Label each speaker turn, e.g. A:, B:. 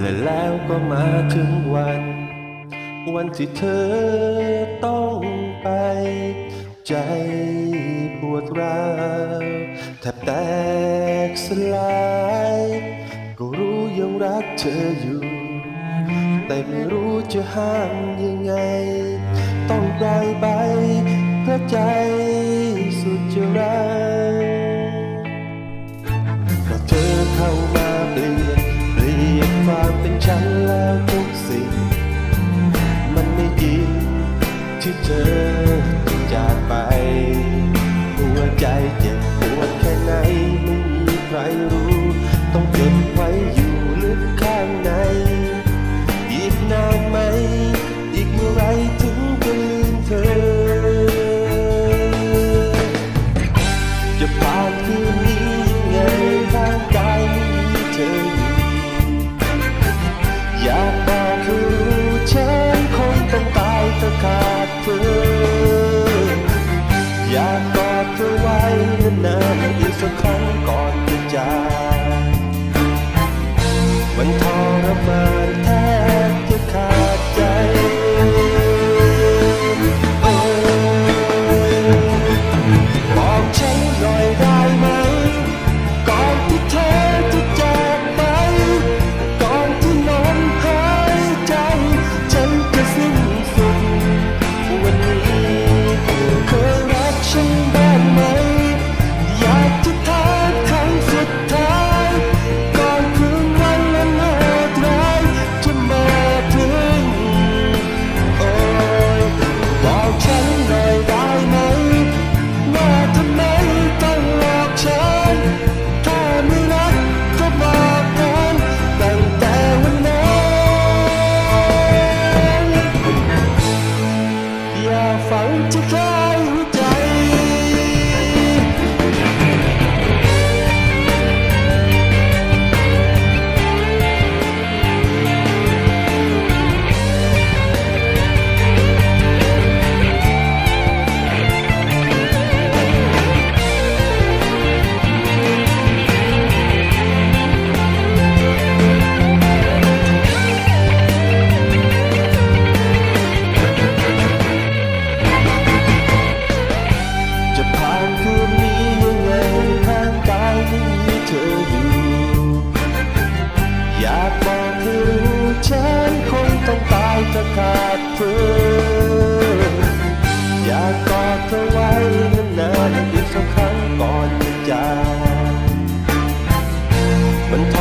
A: และแล้วก็มาถึงวัน วันที่เธอต้องไป ใจปวดร้าวแทบแตกสลาย ก็รู้ยังรักเธออยู่ แต่ไม่รู้จะห้ามยังไง ต้องปล่อยไปเพราะใจ ความเป็นฉันแล้วทุกสิ่ง มันไม่จริงที่เธอจะจากไป หัวใจเจ็บาานคืนนี้ยังไงข้างกายไม่มีเธออยู่ อยากบอกเธอรู้ฉันคงต้องตายถ้าขาดเธอ อยากกอดเธอไว้นานๆอีกสักครั้งก่อนจะจากมันท